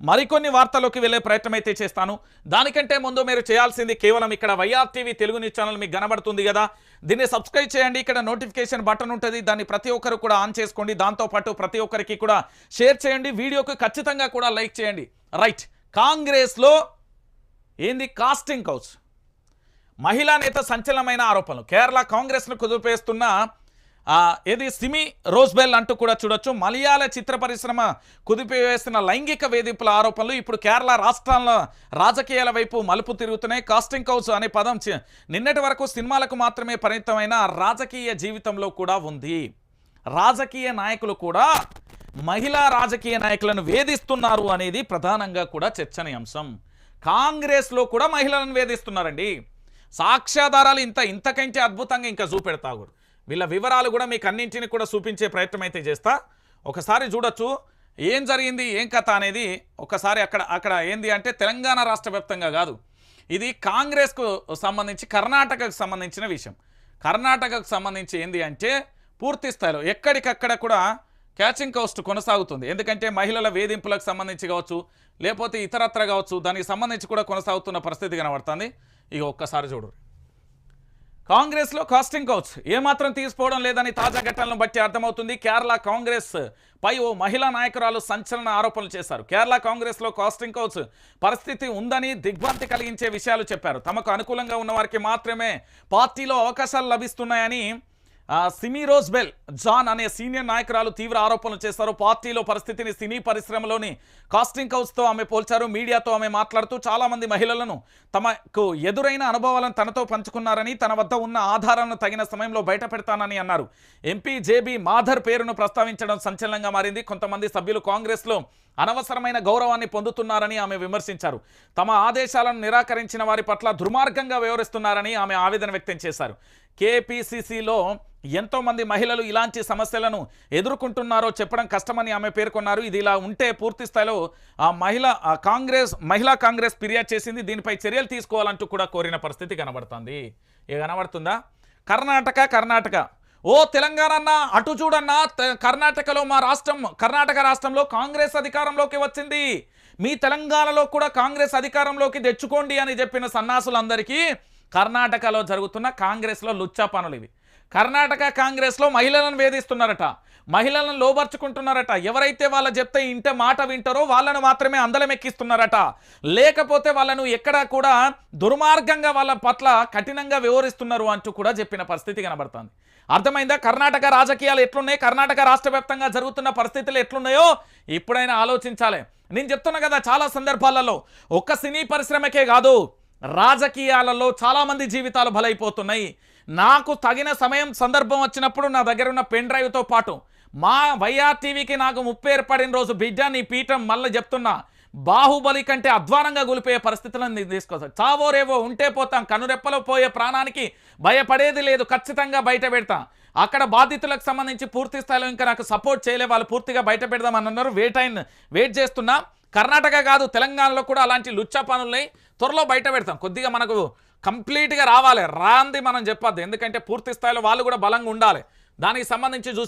మరికొన్ని వార్తల్లోకి వెళ్ళే ప్రయత్నం అయితే చేస్తాను. దానికంటే ముందు మీరు చేయాల్సింది కేవలం ఇక్కడ YR TV Telugu news channel మీకు కనబడుతుంది కదా. దీన్ని సబ్స్క్రైబ్ చేయండి. ఇక్కడ నోటిఫికేషన్ బటన్ ఉంటుంది. దాన్ని ప్రతి ఒక్కరు కూడా ఆన్ చేసుకోండి. దాంతోపాటు ప్రతి ఒక్కరికి కూడా షేర్ చేయండి. వీడియోకి ఖచ్చితంగా కూడా లైక్ చేయండి. రైట్. కాంగ్రెస్లో ఏంది? Casting couch. మహిళా నేత సంచలనమైన ఆరోపణలు. కేరళ కాంగ్రెస్ను కుదిపేస్తున్న ఏది సిమి రోజ్బెల్ అంటూ కూడా చూడొచ్చు. మలయాళ చిత్ర పరిశ్రమ కుదిపివేస్తున్న లైంగిక వేధింపుల ఆరోపణలు ఇప్పుడు కేరళ రాష్ట్రాల రాజకీయాల వైపు మలుపు తిరుగుతున్నాయి. కాస్టింగ్ కౌచ్ అనే పదం చి- నిన్నటి వరకు సినిమాలకు మాత్రమే పరిమితమైన రాజకీయ జీవితంలో కూడా ఉంది. రాజకీయ నాయకులు కూడా మహిళా రాజకీయ నాయకులను వేధిస్తున్నారు అనేది ప్రధానంగా కూడా చర్చనీయాంశం. కాంగ్రెస్లో కూడా మహిళలను వేధిస్తున్నారండి. సాక్ష్యాధారాలు ఇంత ఇంతకంటే అద్భుతంగా ఇంకా చూపెడతాగు వీళ్ళ వివరాలు కూడా మీకు అన్నింటిని కూడా చూపించే ప్రయత్నం అయితే చేస్తా. ఒకసారి చూడొచ్చు ఏం జరిగింది ఏం కథ అనేది ఒకసారి అక్కడ అక్కడ ఏంది అంటే తెలంగాణ రాష్ట్ర వ్యాప్తంగా కాదు. ఇది కాంగ్రెస్కు సంబంధించి కర్ణాటకకు సంబంధించిన విషయం. కర్ణాటకకు సంబంధించి ఏంది అంటే పూర్తి స్థాయిలో ఎక్కడికక్కడ కూడా క్యాచింగ్ కోస్ట్ కొనసాగుతుంది. ఎందుకంటే మహిళల వేధింపులకు సంబంధించి కావచ్చు లేకపోతే ఇతరత్ర కావచ్చు దానికి సంబంధించి కూడా కొనసాగుతున్న పరిస్థితి కనబడుతుంది. ఇక ఒక్కసారి చూడరు కాంగ్రెస్లో కాస్టింగ్ కౌచ్. ఏమాత్రం తీసుకోవడం లేదని తాజా ఘటనలను బట్టి అర్థమవుతుంది కేరళ కాంగ్రెస్ పై ఓ మహిళా నాయకురాలు సంచలన ఆరోపణలు చేశారు. కేరళ కాంగ్రెస్లో కాస్టింగ్ కౌచ్ పరిస్థితి ఉందని దిగ్భ్రాంతి కలిగించే విషయాలు చెప్పారు. తమకు అనుకూలంగా ఉన్న వారికి మాత్రమే పార్టీలో అవకాశాలు లభిస్తున్నాయని సిమి రోజ్బెల్ జాన్ అనే సీనియర్ నాయకురాలు తీవ్ర ఆరోపణలు చేశారు. పార్టీలో పరిస్థితిని సినీ పరిశ్రమలోని కాస్టింగ్ హౌస్తో ఆమె పోల్చారు. మీడియాతో ఆమె మాట్లాడుతూ చాలామంది మహిళలను తమకు ఎదురైన అనుభవాలను తనతో పంచుకున్నారని తన వద్ద ఉన్న ఆధారాలను తగిన సమయంలో బయట పెడతానని అన్నారు. ఎంపీ జేబీ మాధర్ పేరును ప్రస్తావించడం సంచలనంగా మారింది. కొంతమంది సభ్యులు కాంగ్రెస్లో అనవసరమైన గౌరవాన్ని పొందుతున్నారని ఆమె విమర్శించారు. తమ ఆదేశాలను నిరాకరించిన వారి పట్ల దుర్మార్గంగా వ్యవహరిస్తున్నారని ఆమె ఆవేదన వ్యక్తం చేశారు. కేపీసీసీలో ఎంతోమంది మహిళలు ఇలాంటి సమస్యలను ఎదుర్కొంటున్నారో చెప్పడం కష్టమని ఆమె పేర్కొన్నారు. ఇది ఇలా ఉంటే పూర్తి స్థాయిలో ఆ మహిళ కాంగ్రెస్ మహిళా కాంగ్రెస్ ఫిర్యాదు చేసింది. దీనిపై చర్యలు తీసుకోవాలంటూ కూడా కోరిన పరిస్థితి కనబడుతుంది. ఏ కనబడుతుందా? కర్ణాటక కర్ణాటక. ఓ తెలంగాణ అన్న అటు చూడన్నా తె- కర్ణాటకలో మా రాష్ట్రం కర్ణాటక రాష్ట్రంలో కాంగ్రెస్ అధికారంలోకి వచ్చింది. మీ తెలంగాణలో కూడా కాంగ్రెస్ అధికారంలోకి తెచ్చుకోండి అని చెప్పిన సన్నాసులందరికీ కర్ణాటకలో జరుగుతున్న కాంగ్రెస్లో లుచ్చా పనులు ఇవి. కర్ణాటక కాంగ్రెస్లో మహిళలను వేధిస్తున్నారట. మహిళలను లోబర్చుకుంటున్నారట. ఎవరైతే వాళ్ళ చెప్తే ఇంటే మాట వింటారో వాళ్ళను మాత్రమే అందలమెక్కిస్తున్నారట. లేకపోతే వాళ్ళను ఎక్కడా కూడా దుర్మార్గంగా వాళ్ళ పట్ల కఠినంగా వివరిస్తున్నారు అంటూ కూడా చెప్పిన పరిస్థితి కనబడుతుంది. అర్థమైందా? కర్ణాటక రాజకీయాలు ఎట్లున్నాయి? కర్ణాటక రాష్ట్ర వ్యాప్తంగా జరుగుతున్న పరిస్థితులు ఎట్లున్నాయో ఇప్పుడైనా ఆలోచించాలి. నేను చెప్తున్నా కదా చాలా సందర్భాలలో ఒక్క సినీ పరిశ్రమకే కాదు రాజకీయాలలో చాలామంది జీవితాలు బలైపోతున్నాయి. నాకు తగిన సమయం సందర్భం వచ్చినప్పుడు నా దగ్గర ఉన్న పెన్ డ్రైవ్తో పాటు మా వైఆర్ టీవీకి నాకు ముప్పు ఏర్పడిన రోజు బిడ్డ నీ పీఠం మళ్ళీ చెప్తున్నా బాహుబలి కంటే అధ్వానంగా గులిపోయే పరిస్థితులను నేను తీసుకొస్తాను చావోరేవో ఉంటే పోతాం కనురెప్పలో పోయే ప్రాణానికి భయపడేది లేదు ఖచ్చితంగా బయట పెడతాం. అక్కడ బాధితులకు సంబంధించి పూర్తి స్థాయిలో ఇంకా నాకు సపోర్ట్ చేయలే వాళ్ళు పూర్తిగా బయట పెడదామని అన్నారు. వెయిట్ అయిన వెయిట్ చేస్తున్నా. కర్ణాటక కాదు తెలంగాణలో కూడా అలాంటి లుచ్చా పనులు త్వరలో బయట పెడతాం. కొద్దిగా మనకు కంప్లీట్గా రావాలి. రాంది మనం చెప్పద్దు. ఎందుకంటే పూర్తి స్థాయిలో వాళ్ళు కూడా బలంగా ఉండాలి. దానికి సంబంధించి